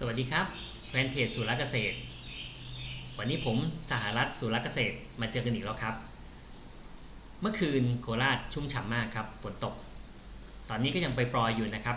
สวัสดีครับแฟนเพจสุรเกษตร วันนี้ผมสหรัฐสุรเกษตรมาเจอกันอีกแล้วครับ เมื่อคืนโคราชชุ่มฉ่ำมากครับฝนตก ตอนนี้ก็ยังไปปลอยอยู่นะครับ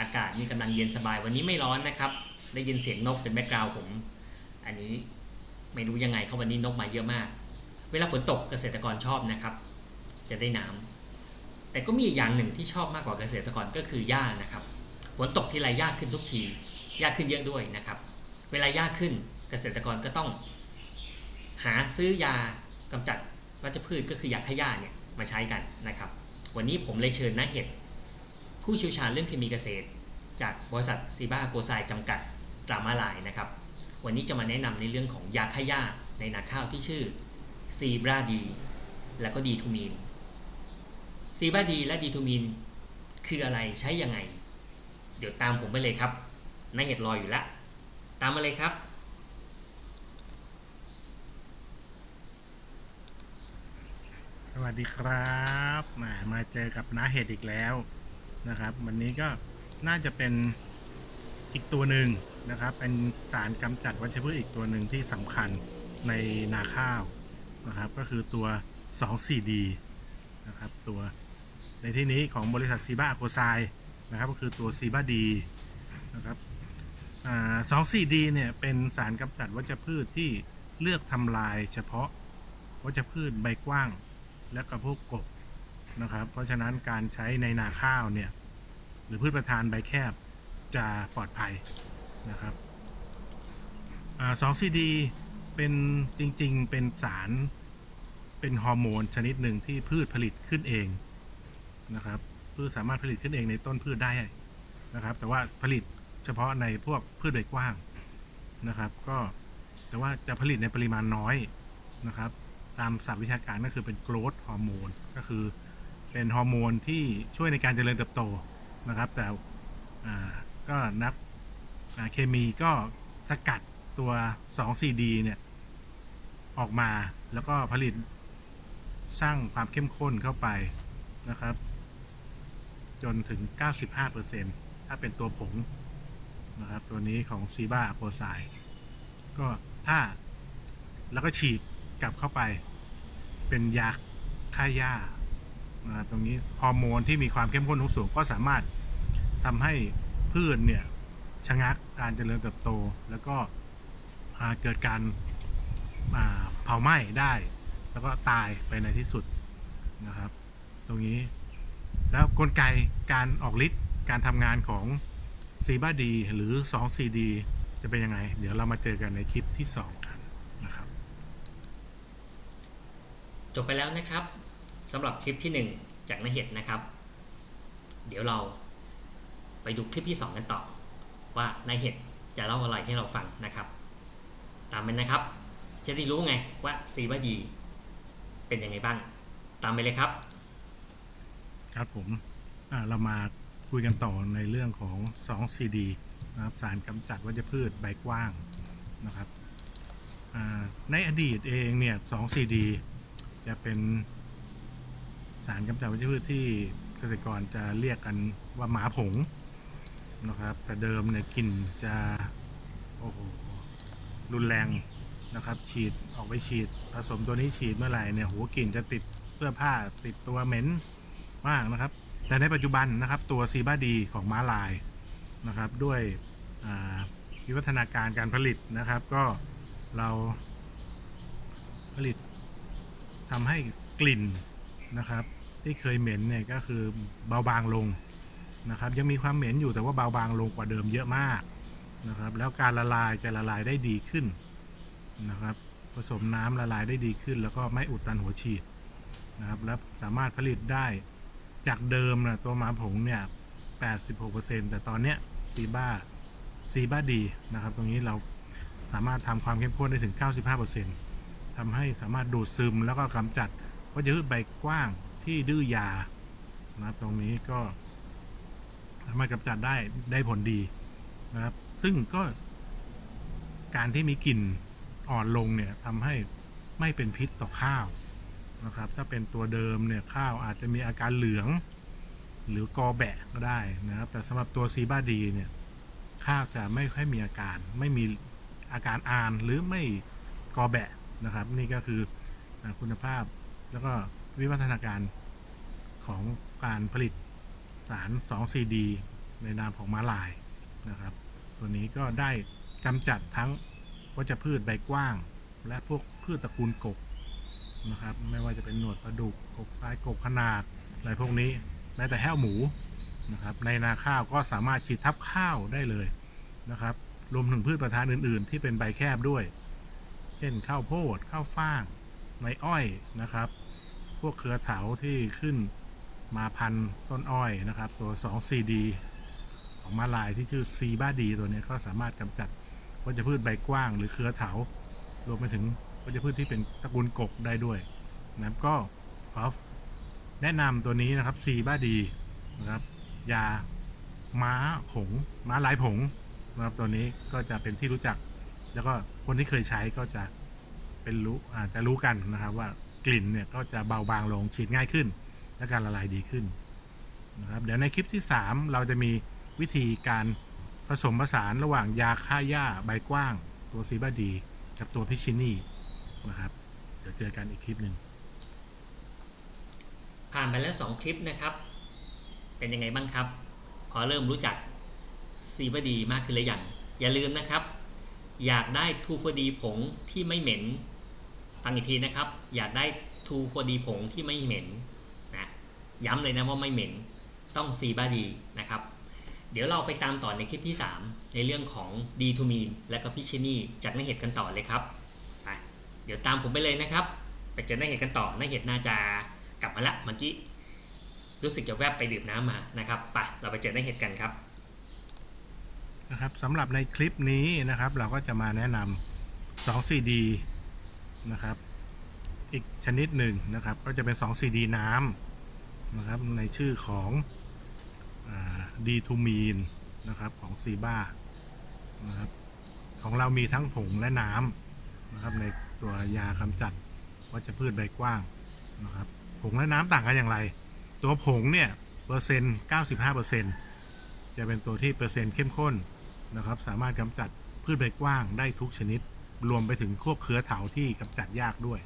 อากาศนี่กำลังเย็นสบายวันนี้ไม่ร้อนนะครับ ได้ยินเสียงนกเป็นแบ็กกราวผม อันนี้ไม่รู้ยังไงเขาวันนี้นกมาเยอะมาก เวลาฝนตกเกษตรกรชอบนะครับ จะได้น้ำแต่ก็มีอย่างหนึ่งที่ชอบมากกว่าเกษตรกรก็คือหญ้านะครับฝนตกทีไรหญ้าขึ้นทุกที ยากขึ้นเยอะด้วยนะครับ เวลายากขึ้นเกษตรกรก็ต้อง หาซื้อยากำจัดวัชพืชก็คือยาฆ่าหญ้าเนี่ยมาใช้กันนะครับ วันนี้ผมเลยเชิญนาเห็ดผู้เชี่ยวชาญเรื่องเคมีเกษตร จากบริษัทซีบ้าโกไซจำกัดตรามาลายนะครับ วันนี้จะมาแนะนำในเรื่องของยาฆ่าหญ้าในนาข้าวที่ชื่อซีบราดีและก็ดีทูมีนซีบราดีและดีทูมีนคืออะไรใช้ยังไง เดี๋ยวตามผมไปเลยครับ นายเห็ดรออยู่แล้ว ตามมาเลยครับ สวัสดีครับมามาเจอกับน้าเห็ดอีกแล้วนะครับ วันนี้ก็น่าจะเป็นอีกตัวหนึ่งนะครับ เป็นสารกำจัดวัชพืชอีกตัวหนึ่งที่สำคัญในนาข้าวนะครับ ก็คือตัว 2,4-D นะครับตัวในที่นี้ของบริษัทซีบ้าโกไซนะครับก็คือตัวซีบ้าดีนะครับ สองสี่ดีเนี่ยเป็นสารกำจัดวัชพืชที่เลือกทำลายเฉพาะวัชพืชใบกว้างและกระพวกกบนะครับ เพราะฉะนั้นการใช้ในนาข้าวเนี่ยหรือพืชประทานใบแคบจะปลอดภัยนะครับสองซีดีเป็นจริงๆเป็นสารเป็นฮอร์โมนชนิดหนึ่งที่พืชผลิตขึ้นเองนะครับพืชสามารถผลิตขึ้นเองในต้นพืชได้นะครับ แต่ว่าผลิต เฉพาะในพวกพืชใบกว้างนะครับ ก็แต่ว่าจะผลิตในปริมาณน้อยนะครับ ตามศัพท์วิชาการก็คือเป็น growth ฮอร์โมนก็คือเป็นฮอร์โมนที่ช่วยในการเจริญเติบโตนะครับ แต่ก็นักเคมีก็สกัดตัว 2,4-D เนี่ยออกมาแล้วก็ผลิตสร้างความเข้มข้นเข้าไปนะครับ จนถึง 95%ถ้าเป็นตัวผง นะครับ ตัวนี้ของซีบ้าโปรไซก็ถ้าแล้วก็ฉีดกลับเข้าไป เป็นยาฆ่าหญ้านะตรงนี้ฮอร์โมนที่มีความเข้มข้นสูงก็สามารถทำให้พืชเนี่ยชะงักการเจริญเติบโต แล้วก็เกิดการเผาไหม้ได้ แล้วก็ตายไปในที่สุดนะครับ ตรงนี้แล้วกลไกการออกฤทธิ์การทำงานของ ซีบาดีหรือ 2CD จะเป็นยังไง เดี๋ยวเรามาเจอกันในคลิปที่ 2 กันนะครับ จบไปแล้วนะครับสำหรับคลิปที่ 1 จากนาเห็ดนะครับ เดี๋ยวเราไปดูคลิปที่ 2 กันต่อ ว่านายเห็ดจะเล่าอะไรให้เราฟังนะครับ ตามไปนะครับ จะได้รู้ไงว่าซีบาดีเป็นยังไงบ้าง ตามไปเลยครับ ครับผมเรามา คุยกันต่อในเรื่องของ 2CD นะครับสารกำจัดวัชพืชใบกว้างนะครับในอดีตเองเนี่ย 2CD จะเป็นสารกำจัดวัชพืชที่เกษตรกรจะเรียกกันว่าหมาผงนะครับ แต่เดิมเนี่ยกลิ่นจะโอ้โหรุนแรงนะครับ ฉีดออกไปฉีด ผสมตัวนี้ฉีดเมื่อไหร่เนี่ยหัวกลิ่นจะติดเสื้อผ้าติดตัวเหม็นมากนะครับ แต่ในปัจจุบันนะครับตัวซีบาดีของม้าลายนะครับด้วยวิวัฒนาการการผลิตนะครับ ก็เราผลิตทำให้กลิ่นนะครับ ที่เคยเหม็นเนี่ยก็คือเบาบางลงนะครับ ยังมีความเหม็นอยู่แต่ว่าเบาบางลงกว่าเดิมเยอะมากนะครับ แล้วการละลายจะละลายได้ดีขึ้นนะครับ ผสมน้ำละลายได้ดีขึ้น แล้วก็ไม่อุดตันหัวฉีดนะครับแล้วสามารถผลิตได้ จากเดิมนะตัวมาผงเนี่ย 86%แต่ตอนเนี้ยซีบ้าซีบ้าดีนะครับ ตรงนี้เราสามารถทำความเข้มข้นได้ถึง 95%ทำให้สามารถดูดซึมแล้วก็กำจัดวัชพืชใบกว้างที่ดื้อยานะครับตรงนี้ก็สามารถกำจัดได้ได้ผลดีนะครับ ซึ่งก็การที่มีกลิ่นอ่อนลงเนี่ยทำให้ไม่เป็นพิษต่อข้าว นะครับ ถ้าเป็นตัวเดิมเนี่ยข้าวอาจจะมีอาการเหลือง หรือกอแบะก็ได้นะครับ แต่สำหรับตัวซีบ้าดีเนี่ยข้าวจะไม่ค่อยมีอาการไม่มีอาการอานหรือไม่กอแบะนะครับ นี่ก็คือคุณภาพแล้วก็วิวัฒนาการของการผลิตสาร 2CD ในนามของม้าลายนะครับ ตัวนี้ก็ได้กำจัดทั้งวัชพืชใบกว้าง และพวกพืชตระกูลกบ นะครับ ไม่ว่าจะเป็นหนวดปลาดุกกบซ้ายกบขนาดอะไรพวกนี้แม้แต่แห้วหมูนะครับ ในนาข้าวก็สามารถฉีดทับข้าวได้เลยนะครับ รวมถึงพืชประทานอื่น ๆ ที่เป็นใบแคบด้วย เช่นข้าวโพดข้าวฟ่างในอ้อยนะครับ พวกเครือเถาที่ขึ้นมาพันต้นอ้อยนะครับ ตัว 2CD ของมาลายที่ชื่อซีบ้าดีตัวนี้ก็สามารถกำจัดวัชพืชใบกว้างหรือเครือเถารวมไปถึง วัชพืชที่เป็นตระกูลกกได้ด้วยนะครับก็ขอแนะนำตัวนี้นะครับซีบ้าดีนะครับ ยาม้าผงม้าลายผงนะครับตัวนี้ก็จะเป็นที่รู้จัก แล้วก็คนที่เคยใช้ก็จะเป็นรู้อาจจะรู้กันนะครับ ว่ากลิ่นเนี่ยก็จะเบาบางลงฉีดง่ายขึ้น และการละลายดีขึ้นนะครับเดี๋ยวในคลิปที่ 3 เราจะมีวิธีการผสมผสานระหว่างยาฆ่าหญ้าใบกว้าง ตัวซีบาดี กับตัวพิชินี่ นะครับ เดี๋ยวเจอกันอีกคลิปหนึ่งผ่านไปแล้ว 2 คลิปนะครับ เป็นยังไงบ้างครับ พอเริ่มรู้จักซีบดีมากขึ้นหรือยังอย่าลืมนะครับ อยากได้ทูฟดีผงที่ไม่เหม็นฟังอีกทีนะครับ อยากได้ทูฟดีผงที่ไม่เหม็นนะย้ำเลยนะว่าไม่เหม็นต้องซีบาดีนะครับ เดี๋ยวเราไปตามต่อในคลิปที่ 3 ในเรื่องของดีทูมีนและก็พิชนีจากในเห็ดกันต่อเลยครับ เดี๋ยวตามผมไปเลยนะครับ ไปเจอนาเห็ดกันต่อนาเห็ดน่าจะกลับมาละเมื่อกี้รู้สึกจะแวบไปดื่มน้ำมานะครับไปเราไปเจอนาเห็ดกันครับนะครับสำหรับในคลิปนี้นะครับ เราก็จะมาแนะนำ2 CD นะครับ อีกชนิดหนึ่งนะครับ ก็จะเป็น2 CD น้ำนะครับในชื่อของดีทูมีนนะครับของซีบ้านะครับของเรามีทั้งผงและน้ำนะครับใน ตัวยากำจัดวัชพืชใบกว้างนะครับผงและน้ำต่างกันอย่างไร ตัวผงเนี่ยเปอร์เซ็นต์95เปอร์เซ็นต์จะเป็นตัวที่เปอร์เซ็นต์เข้มข้นนะครับ สามารถกำจัดพืชใบกว้างได้ทุกชนิด รวมไปถึงพวกเครือเถาที่กำจัดยากด้วย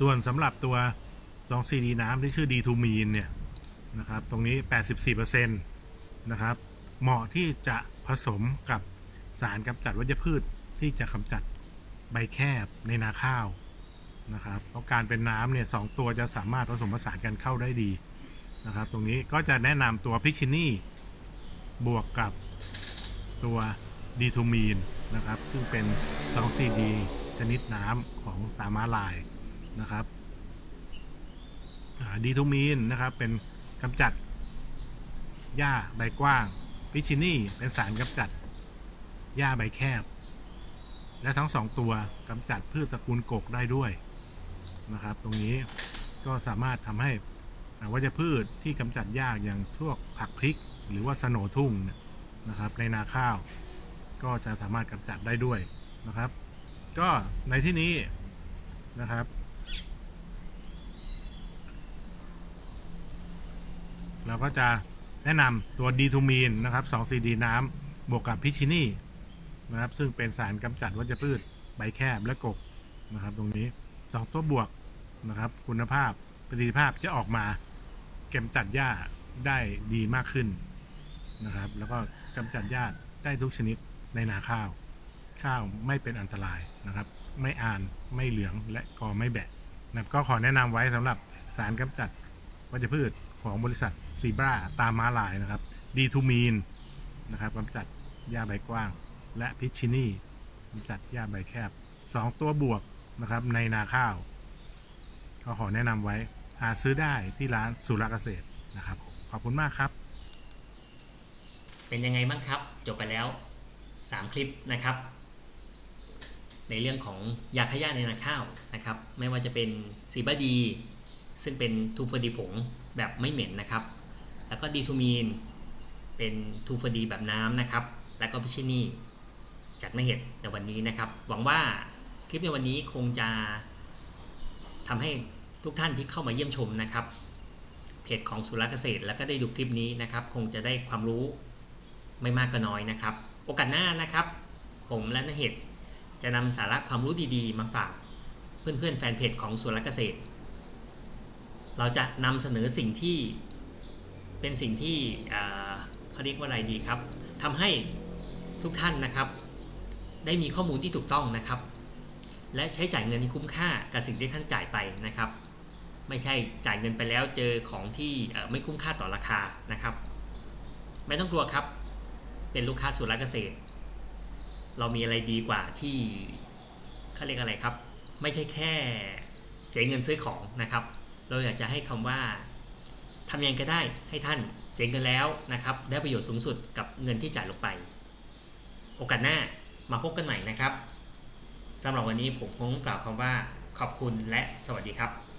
ส่วนสำหรับตัว2 CD น้ำที่ชื่อดีทูมีนเนี่ยนะครับ ตรงนี้ 84%นะครับ เหมาะที่จะผสมกับสารกำจัดวัชพืชที่จะกำจัด ใบแคบในนาข้าวนะครับ เพราะการเป็นน้ำเนี่ยสองตัวจะสามารถผสมผสานกันเข้าได้ดีนะครับ ตรงนี้ก็จะแนะนำตัวพิชชินี่บวกกับตัวดีทูมีนนะครับ ซึ่งเป็น 2CD ชนิดน้ำของตามาลายนะครับดีทูมีนนะครับเป็นกำจัดหญ้าใบกว้าง พิชินี่เป็นสารกำจัดหญ้าใบแคบ และทั้งสองตัวกำจัดพืชตระกูลกกได้ด้วยนะครับ ตรงนี้ก็สามารถทำให้อ่าวัชพืชที่กำจัดยากอย่างพวกผักพริก หรือว่าสโนทุ่งเนี่ยนะครับ ในนาข้าว ก็จะสามารถกำจัดได้ด้วยนะครับ ก็ในที่นี้นะครับ เราก็จะแนะนำตัวดีทูมีนนะครับ 2 CD น้ำบวกกับพิชินี่ นะครับ ซึ่งเป็นสารกำจัดวัชพืชใบแคบและกกนะครับ ตรงนี้2ตัวบวกนะครับ คุณภาพประสิทธิภาพจะออกมาเก็บจัดหญ้าได้ดีมากขึ้นนะครับ แล้วก็กำจัดหญ้าได้ทุกชนิดในนาข้าว ข้าวไม่เป็นอันตรายนะครับ ไม่อ่านไม่เหลืองและกอไม่แบะนะครับก็ขอแนะนำไว้สำหรับสารกำจัดวัชพืชของบริษัทซีบราตามมาลายนะครับดีทูมีนนะครับกำจัดหญ้าใบกว้าง และพิชชินีจัดหญ้าใบแคบสองตัวบวกนะครับในนาข้าว ก็ขอแนะนำไว้ หาซื้อได้ที่ร้านสุรเกษตรนะครับ ขอบคุณมากครับ เป็นยังไงบ้างครับ จบไปแล้ว 3 คลิปนะครับ ในเรื่องของยาขยะในนาข้าวนะครับ ไม่ว่าจะเป็นซีบาดี ซึ่งเป็นทูฟดีผงแบบไม่เหม็นนะครับ แล้วก็ดีทูมีนเป็นทูฟดีแบบน้ำนะครับ แล้วก็พิชินี จากนาเห็ดในวันนี้นะครับ หวังว่าคลิปในวันนี้คงจะทำให้ทุกท่านที่เข้ามาเยี่ยมชมนะครับเพจของสุรเกษตร แล้วก็ได้ดูคลิปนี้นะครับ คงจะได้ความรู้ไม่มากก็น้อยนะครับ โอกาสหน้านะครับ ผมและนเหตุจะนำสาระความรู้ดีๆ มาฝากเพื่อนๆแฟนเพจของสวนรักเกษตร เราจะนำเสนอสิ่งที่เป็นสิ่งที่เขาเรียกว่าอะไรดีครับทำให้ทุกท่านนะครับ ได้มีข้อมูลที่ถูกต้องนะครับ และใช้จ่ายเงินที่คุ้มค่ากับสิ่งที่ท่านจ่ายไปนะครับ ไม่ใช่จ่ายเงินไปแล้วเจอของที่ไม่คุ้มค่าต่อราคานะครับ ไม่ต้องกลัวครับ เป็นลูกค้าสุรเกษตร เรามีอะไรดีกว่าที่เขาเรียกอะไรครับ ไม่ใช่แค่เสียเงินซื้อของนะครับ เราอยากจะให้คำว่าทำยังไงก็ได้ให้ท่านเสียเงินแล้วนะครับ ได้ประโยชน์สูงสุดกับเงินที่จ่ายลงไป โอกาสหน้า มาพบกันใหม่นะครับสำหรับวันนี้ผมคงกล่าวคำว่าขอบคุณและสวัสดีครับ